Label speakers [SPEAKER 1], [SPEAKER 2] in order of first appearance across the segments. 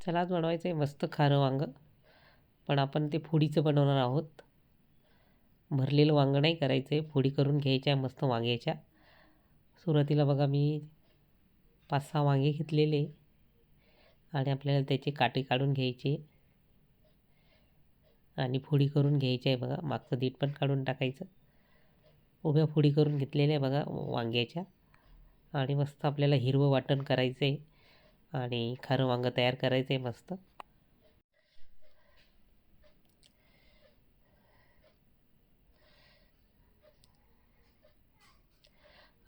[SPEAKER 1] चला आज बनवायचं आहे मस्त खारं वांगं. पण आपण ते फोडीचं बनवणार आहोत. भरलेलं वांगं नाही करायचं आहे फोडी करून घ्यायच्या मस्त वांग्याच्या. सुरुवातीला बघा मी पाच सहा वांगे घेतलेले. आणि आपल्याला त्याचे काटे काढून घ्यायचे. आणि फोडी करून घ्यायची आहे बघा मागचं दीट पण काढून टाकायचं. उभ्या फोडी करून घेतलेल्या आहे बघा वांग्याच्या. आणि मस्त आपल्याला हिरवं वाटण करायचं आहे आणि खारं वांगं तयार करायचं आहे मस्त.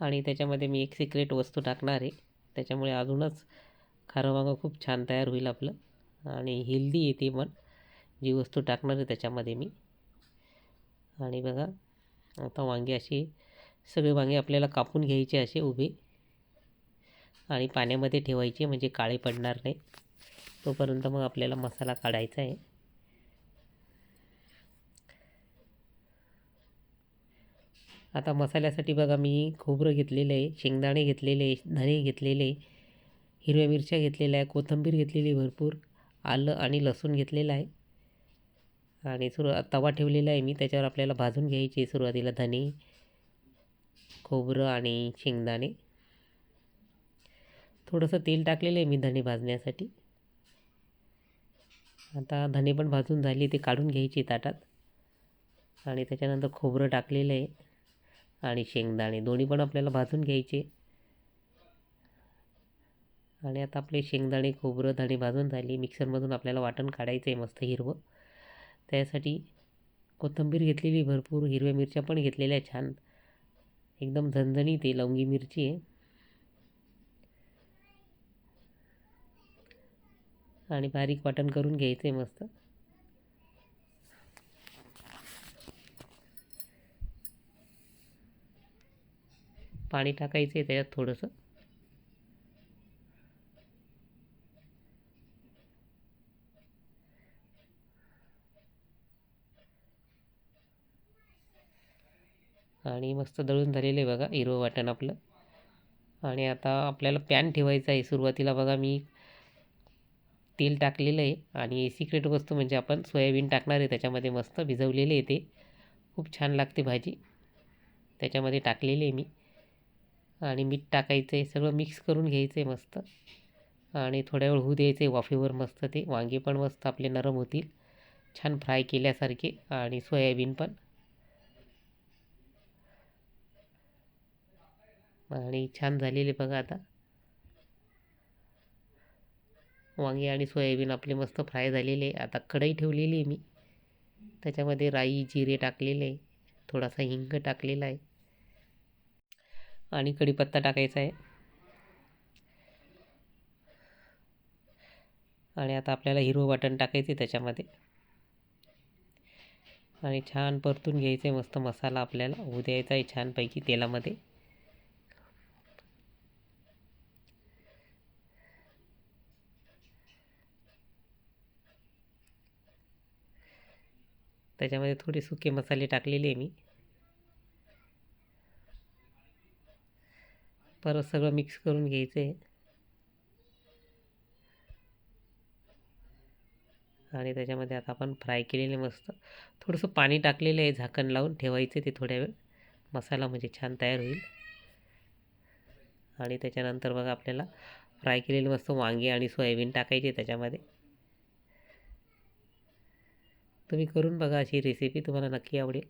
[SPEAKER 1] आणि त्याच्यामध्ये मी एक सिक्रेट वस्तू टाकणार आहे. त्याच्यामुळे अजूनच खारं वांगं खूप छान तयार होईल आपलं. आणि हेल्दी येते पण. जी वस्तू टाकणार आहे त्याच्यामध्ये मी. आणि बघा आता वांगे असे सगळे वांगे आपल्याला कापून घ्यायचे असे उभे. आणि पाण्यामध्ये ठेवायचे म्हणजे काळे पडणार नाही. तोपर्यंत मग आपल्याला मसाला काढायचा आहे. आता मसाल्यासाठी बघा मी खोबरं घेतलेलं आहे शेंगदाणे घेतलेले आहे धणे घेतलेले हिरव्या मिरच्या घेतलेल्या आहे कोथिंबीर घेतलेली भरपूर आलं आणि लसूण घेतलेलं आहे. आणि सुरू तवा ठेवलेला आहे मी त्याच्यावर आपल्याला भाजून घ्यायचे सुरुवातीला धणे खोबरं आणि शेंगदाणे. थोडंसं तेल टाकलेलं आहे मी धणे भाजण्यासाठी. आता धणे पण भाजून झाली ते काढून घ्यायची ताटात. आणि त्याच्यानंतर खोबरं टाकलेलं आहे आणि शेंगदाणे दोन्ही पण आपल्याला भाजून घ्यायचे. आणि आता आपले शेंगदाणे खोबरं धणे भाजून झाली. मिक्सरमधून आपल्याला वाटण काढायचं आहे मस्त हिरवं. त्यासाठी कोथिंबीर घेतलेली भरपूर हिरव्या मिरच्या पण घेतलेल्या छान. एकदम झणझणीत आहे लवंगी मिरची आहे. आणि बारीक वाटण करून घ्यायचं आहे मस्त. पाणी टाकायचं आहे त्याच्यात थोडंसं. आणि मस्त दळून झालेलं आहे बघा हिरवं वाटण आपलं. आणि आता आपल्याला पॅन ठेवायचा आहे. सुरुवातीला बघा मी तेल टाकलेलं आहे आणि सिक्रेट वस्तू म्हणजे आपण सोयाबीन टाकणार आहे त्याच्यामध्ये मस्त भिजवलेले आहे ते. खूप छान लागते भाजी. त्याच्यामध्ये टाकलेली आहे मी. आणि मीठ टाकायचं आहे सगळं मिक्स करून घ्यायचं आहे मस्त. आणि थोड्या वेळ होऊ द्यायचं आहे वाफेवर मस्त ते. वांगे पण मस्त आपले नरम होतील. छान फ्राय केल्यासारखे आणि सोयाबीन पण. आणि छान झालेले बघा आता. वांगे आणि सोयाबीन आपले मस्त फ्राय झालेले. आता कढई ठेवलेली आहे मी. त्याच्यामध्ये राई जिरे टाकलेले आहे. थोडासा हिंग टाकलेला आहे. आणि कढीपत्ता टाकायचा आहे. आणि आता आपल्याला हिरवं वाटण टाकायचं त्याच्यामध्ये. आणि छान परतून घ्यायचं आहे. मस्त मसाला आपल्याला होऊ द्यायचा आहे छानपैकी तेलामध्ये. त्याच्यामध्ये थोडे सुके मसाले टाकलेले आहे मी. परत सगळं मिक्स करून घ्यायचं आहे. आणि त्याच्यामध्ये आता आपण फ्राय केलेले मस्त. थोडंसं पाणी टाकलेलं आहे झाकण लावून ठेवायचं ते थोड्या वेळ. मसाला म्हणजे छान तयार होईल. आणि त्याच्यानंतर बघा आपल्याला फ्राय केलेले मस्त वांगे आणि सोयाबीन टाकायचे त्याच्यामध्ये. तुम्ही करून बघा अशी रेसिपी तुम्हाला नक्की आवडेल.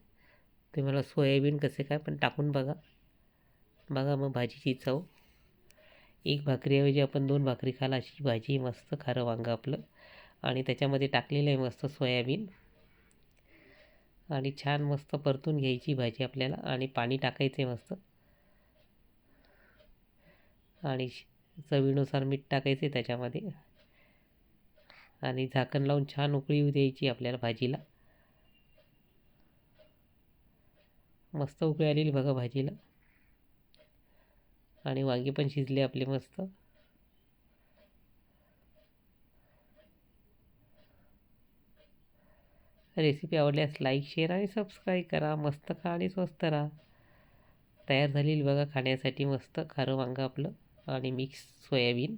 [SPEAKER 1] तुम्हाला सोयाबीन कसे काय पण टाकून बघा. बघा मग भाजीची चव. एक भाकरीऐवजी आपण दोन भाकरी खाला अशी भाजी मस्त खारं वांगं आपलं. आणि त्याच्यामध्ये टाकलेलं आहे मस्त सोयाबीन. आणि छान मस्त परतून घ्यायची भाजी आपल्याला आणि पाणी टाकायचं आहे मस्त. आणि चवीनुसार मीठ टाकायचे त्याच्यामध्ये. आणि झाकण लावून छान उकळी येऊ द्यायची आपल्याला भाजीला. मस्त उकळी आलेली बघा भाजीला. आणि वांगे पण शिजले आपले मस्त. रेसिपी आवडल्यास लाईक शेअर आणि सबस्क्राईब करा. मस्त खा आणि स्वस्त राहा. तयार झालेली बघा खाण्यासाठी मस्त खारं वांगं आपलं आणि मिक्स सोयाबीन.